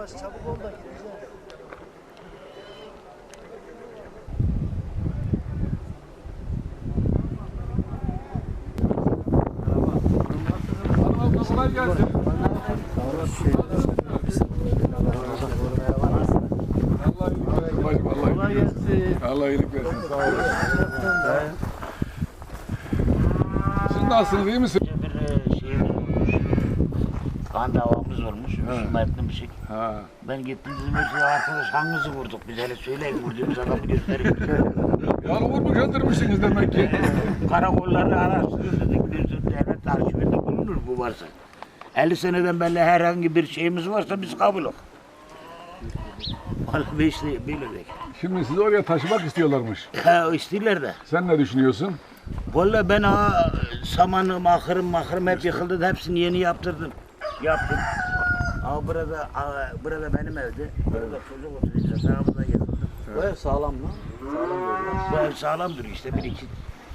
Yaklaş çabuk ol da gideceğiz. Kolay gelsin. Allah iyilik versin. Allah iyilik versin. Sağ olun. Siz nasılsınız? iyi misiniz? bir e, şeyimiz olmuş. Kan davamız olmuş. Müslümanlıklı bir şey. Ha. Ben gittim dedim ki arkadaş hanginizi vurduk? Biz hele söyleyin vurduğumuz adamı gösterin. Yani vurmuş öldürmüşsünüz demek ki. Karakolları araştırın dedik. Bir sürü devlet arşivinde bulunur bu varsa. 50 seneden beri herhangi bir şeyimiz varsa biz kabul ol. Vallahi işte bilirdik. Şimdi sizi oraya taşımak istiyorlarmış. Ha istiyorlar da. Sen ne düşünüyorsun? Vallahi ben ha samanım, ahırım, mahırım hep yıkıldı. Hepsini yeni yaptırdım. Yaptım. Aa burada, aa, burada benim evde. Burada çocuk oturuyor. Sağımda da yıkıldı. Bu ev sağlam mı? Sağlam görünüyor. Bu ev sağlam duruyor işte. Bir iki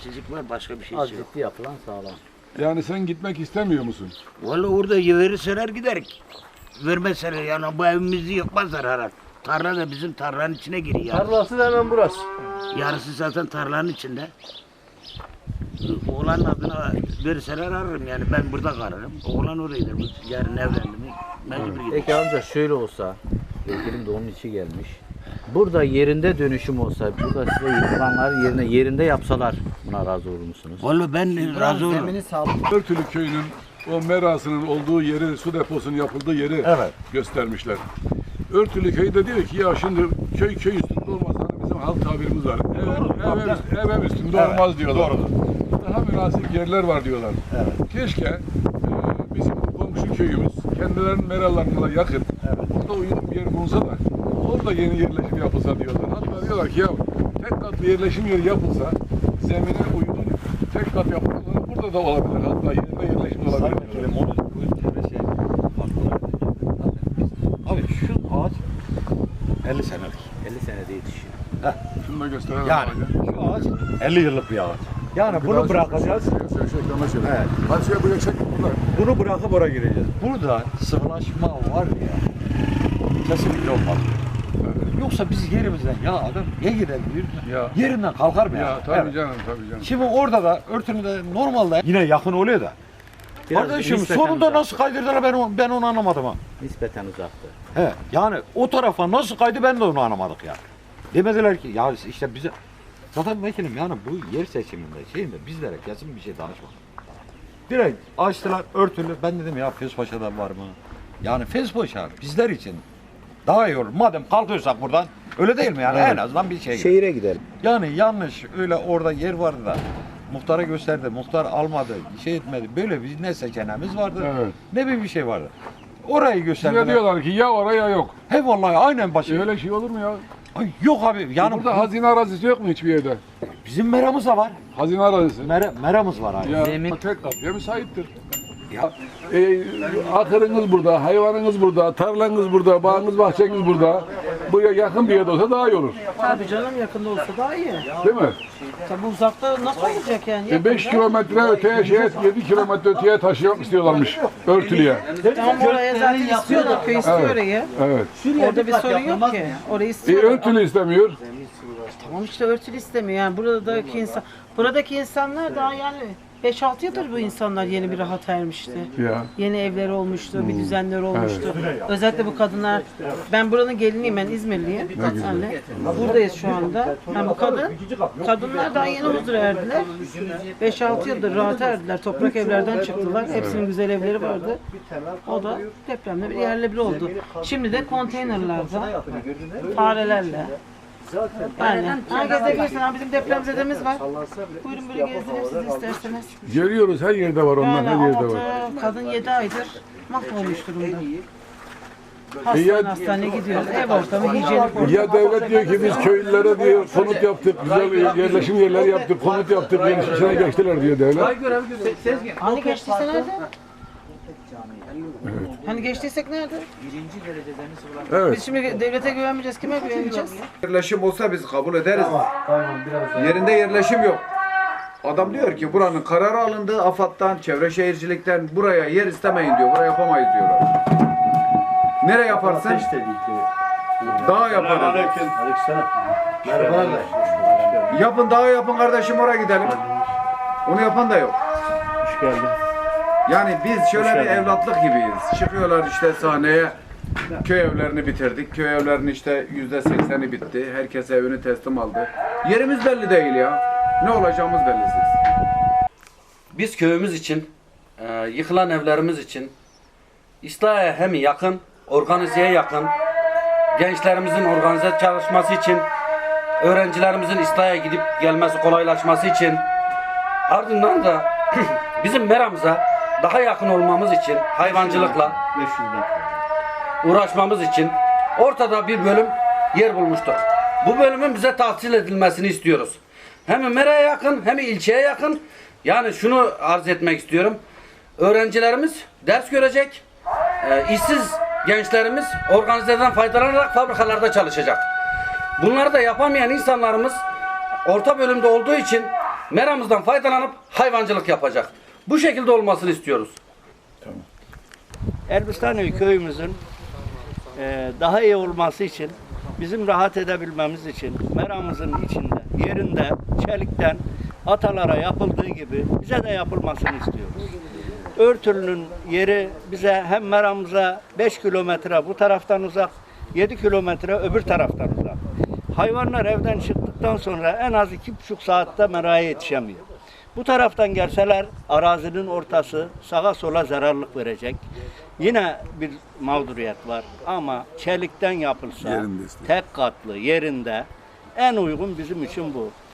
çizik var başka bir şey Az yok. ciddi yapılan sağlam. Yani sen gitmek istemiyor musun? Vallahi orada verirseler giderik. Vermezseler yani bu evimizi yıkmazlar herhalde. Tarla da bizim tarlanın içine giriyor. yani. Tarlası da hemen burası. Yarısı zaten tarlanın içinde. Oğlanın adına verseler ararım yani ben burada kalırım. Oğlan orayıdır. Bu yarın evlendi mi mecbur gider. Peki amca şöyle olsa, vekilim de onun içi gelmiş. Burada yerinde dönüşüm olsa, burada size yıkılanlar yerine yerinde yapsalar buna razı olur musunuz? Vallahi ben razı olurum. Örtülü köyünün o merasının olduğu yeri, su deposunun yapıldığı yeri Evet. göstermişler. Örtülü köy de diyor ki ya şimdi köy köy üstünde olmaz. Hani bizim halk tabirimiz var. Ev, ev, ev, ev, ev üstünde Evet, olmaz diyorlar. doğrudur. Daha münasip yerler var diyorlar. Evet. Keşke e, bizim komşu köyümüz kendilerinin meralarına yakın orada uygun bir yer bulunsa da orada yeni yerleşim yapılsa diyorlar. Hatta diyorlar ki ya tek katlı yerleşim yeri yapılsa zemine uygun tek kat yapılsa burada da olabilir. Hatta yerinde yerleşim olabilir. Sayın Vekilim onu şey. Abi şu ağaç 50 senelik. 50 senede yetişiyor. Şunu da gösterelim. Yani ağacı. şu ağaç 50 yıllık bir ağaç. Yani bunu daha bırakacağız. Ekrana şöyle. Evet. Hadi şöyle buraya çek. Burada. Bunu bırakıp oraya gireceğiz. Burada sıvılaşma var ya. Kesinlikle olmaz. Yoksa biz yerimizden ya adam niye gidelim diyor. Ya. Yerinden kalkar mı ya? Ya tabii Evet. canım tabii canım. Şimdi orada da örtünde normalde yine yakın oluyor da. Biraz Kardeşim sonunda uzak. nasıl kaydırdılar ben, onu- ben onu anlamadım ha. Nispeten uzaktı. He, yani o tarafa nasıl kaydı ben de onu anlamadık ya. Demediler ki ya işte bize zaten vekilim yani bu yer seçiminde şeyinde bizlere kesin bir şey danışmadı. Direkt açtılar örtülü ben dedim ya Fespaşa'da var mı? Yani Fespaşa bizler için daha iyi olur. Madem kalkıyorsak buradan öyle değil mi yani en azından bir şey. Şehire gidelim. Yani yanlış öyle orada yer vardı da muhtara gösterdi. Muhtar almadı, şey etmedi. Böyle bir ne seçeneğimiz vardı. Evet. Ne bir bir şey vardı. Orayı Size gösterdiler. diyorlar ki ya oraya yok. He vallahi aynen başı. Öyle şey olur mu ya? Ay, yok abi yani Burada hazine arazisi yok mu hiçbir yerde? bizim meramız da var. Hazine arazisi. Mere, meramız var abi. Ya Zemin- tek kapıya müsaittir. Ya, e, ahırınız burada, hayvanınız burada, tarlanız burada, bağınız, bahçeniz burada. Buraya yakın bir yerde olsa daha iyi olur. Tabii canım yakında olsa daha iyi. Değil mi? Tabii uzakta nasıl olacak yani? E 5 kilometre öteye, şeye, 7 kilometre öteye taşımak istiyorlarmış örtülüye. Tamam oraya zaten istiyorlar, köy istiyor Evet. orayı. Evet. Orada bir sorun yok ki. Orayı E, istiyorlar. örtülü istemiyor. Tamam işte örtülü istemiyor yani buradaki insan. Buradaki insanlar daha yani 5-6 yıldır bu insanlar yeni bir rahat ermişti. Ya. Yeni evleri olmuştu, bir düzenleri olmuştu. Özellikle bu kadınlar, ben buranın geliniyim, ben İzmirliyim. Anne. Buradayız şu anda. Yani bu kadın, kadınlar daha yeni huzur erdiler. 5-6 yıldır rahat erdiler. Toprak evlerden çıktılar. Hepsinin güzel evleri vardı. O da depremde bir yerle bir oldu. Şimdi de konteynerlarda, farelerle. Yani herkes de girsin. Ha, bizim depremzedemiz var. Buyurun böyle gezdirelim sizi isterseniz. Görüyoruz her yerde var onlar, Yani her yerde var. kadın 7 aydır mahvolmuş durumda. E ya- Hastane hastaneye gidiyoruz. Ev ortamı, hijyenik ortam. Ya devlet diyor ki biz köylülere diyor konut yaptık, güzel yerleşim yerleri yaptık, konut yaptık, yeni işine geçtiler diyor devlet. Hani geçtiyse nerede? Hani geçtiysek nerede? Evet. Biz şimdi devlete güvenmeyeceğiz. Kime güveneceğiz? Yerleşim olsa biz kabul ederiz. Yerinde yerleşim yok. Adam diyor ki buranın kararı alındı AFAD'dan, çevre şehircilikten buraya yer istemeyin diyor. Buraya yapamayız diyorlar. Nereye yaparsın? Dağa yaparız. Merhaba. Yapın dağa yapın kardeşim oraya gidelim. Onu yapan da yok. Hoş geldin. Yani biz şöyle bir evlatlık gibiyiz. Çıkıyorlar işte sahneye. Köy evlerini bitirdik. Köy evlerinin işte yüzde sekseni bitti. Herkes evini teslim aldı. Yerimiz belli değil ya. Ne olacağımız bellisiz. Biz köyümüz için, e, yıkılan evlerimiz için, İslahiye hem yakın, organizeye yakın, gençlerimizin organize çalışması için, öğrencilerimizin İslahiye gidip gelmesi kolaylaşması için, ardından da bizim meramıza daha yakın olmamız için, hayvancılıkla uğraşmamız için ortada bir bölüm yer bulmuştur. Bu bölümün bize tahsil edilmesini istiyoruz. Hem Mera'ya yakın hem ilçeye yakın. Yani şunu arz etmek istiyorum. Öğrencilerimiz ders görecek. Ee, işsiz gençlerimiz organizeden faydalanarak fabrikalarda çalışacak. Bunları da yapamayan insanlarımız orta bölümde olduğu için meramızdan faydalanıp hayvancılık yapacak. Bu şekilde olmasını istiyoruz. Elbistani köyümüzün e, daha iyi olması için, bizim rahat edebilmemiz için, meramızın içinde, yerinde, çelikten atalara yapıldığı gibi bize de yapılmasını istiyoruz. Örtülünün yeri bize hem meramıza 5 kilometre bu taraftan uzak, 7 kilometre öbür taraftan uzak. Hayvanlar evden çıktıktan sonra en az iki buçuk saatte meraya yetişemiyor. Bu taraftan gelseler arazinin ortası sağa sola zararlık verecek. Yine bir mağduriyet var ama çelikten yapılsa tek katlı yerinde en uygun bizim için bu.